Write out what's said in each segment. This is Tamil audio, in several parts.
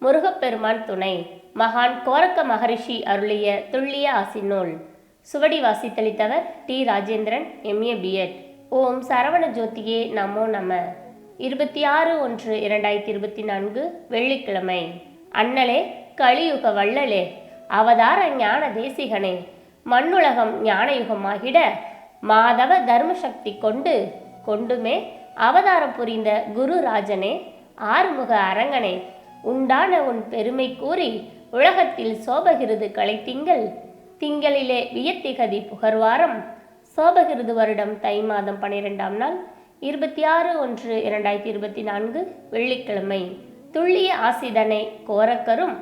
முருகப்பெருமான் துணை. மகான் கோரக்க மகரிஷி அருளிய துல்லிய ஆசினூல் சுவடி வாசித்தளித்தவர் டி ராஜேந்திரன் எம்ஏ பிஎட் ஓம் சரவண ஜோதியே நமோ நம. இருபத்தி ஆறு ஒன்று இரண்டாயிரத்தி இருபத்தி நான்கு வெள்ளிக்கிழமை. அண்ணலே கலியுக வள்ளலே. அவதார ஞான தேசிகனே. மண்ணுலகம் ஞானயுகமாகிட மாதவ தர்மசக்தி கொண்டு கொண்டுமே அவதாரம் புரிந்த குரு ராஜனே ஆறுமுக அரங்கனே. உண்டான உன் பெருமை கூறி உலகத்தில் சோபகிருது கலைத்திங்கள் திங்களிலே வியத்திகதி புகர்வாரம். சோபகிருது வருடம் தை மாதம் பனிரெண்டாம் நாள் இருபத்தி ஆறு ஒன்று இரண்டாயிரத்தி இருபத்தி நான்கு வெள்ளிக்கிழமை. துள்ளிய ஆசிதனை கோரக்கரும்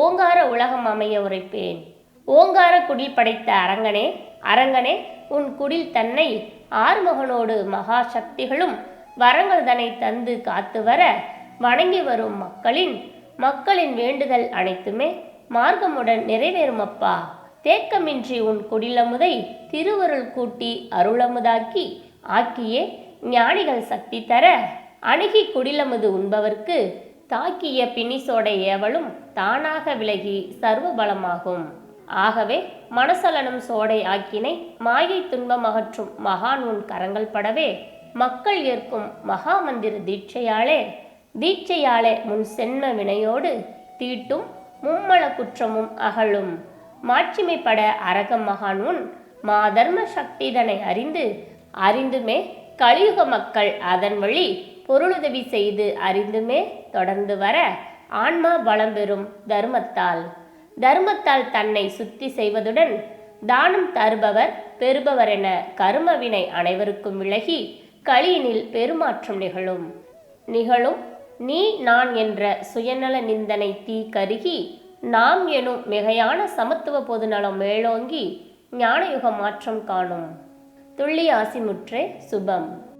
ஓங்கார உலகம் அமைய உரைப்பேன். ஓங்கார குடில் படைத்த அரங்கனே அரங்கனே உன் குடில் தன்னை ஆறுமுகனோடு மகா சக்திகளும் வரங்கள் தன்னை தந்து காத்து வர வணங்கி வரும் மக்களின் மக்களின் வேண்டுதல் அனைத்துமே மார்க்கமுடன் நிறைவேறும் அப்பா தேக்கமின்றி உன் குடிலமுதை திருவருள் கூட்டி அருளமுதாக்கி ஆக்கியே ஞானிகள் சக்தி தர. அணுகி குடிலமுது உண்பவர்க்கு தாக்கிய பிணிசோட ஏவலும் தானாக விலகி சர்வ பலமாகும் ஆகவே மனசலனும் சோடை ஆக்கினை மாயை துன்பம் அகற்றும் மகான் உன் கரங்கள் படவே. மக்கள் ஏற்கும் மகா மந்திர தீட்சையாலே தீட்சையாலே முன் சென்ம வினையோடு தீட்டும் மும்மல குற்றமும் அகலும். மாட்சிமைப்பட அரகம் மகான் உன் மாதர்ம சக்திதனை அறிந்து அறிந்துமே கலியுக மக்கள் அதன் வழி பொருளுதவி செய்து அறிந்துமே தொடர்ந்து வர ஆன்மா பலம் பெறும் தர்மத்தால். தர்மத்தால் தன்னை சுத்தி செய்வதுடன் தானம் தருபவர் பெறுபவர் என கருமவினை அனைவருக்கும் விலகி களியினில் பெருமாற்றம் நிகழும். நிகழும் நீ நான் என்ற சுயநல நிந்தனை தீ கருகி நாம் எனும் மிகையான சமத்துவ பொதுநலம் மேலோங்கி ஞானயுக மாற்றம் காணும். துள்ளி ஆசிமுற்றே சுபம்.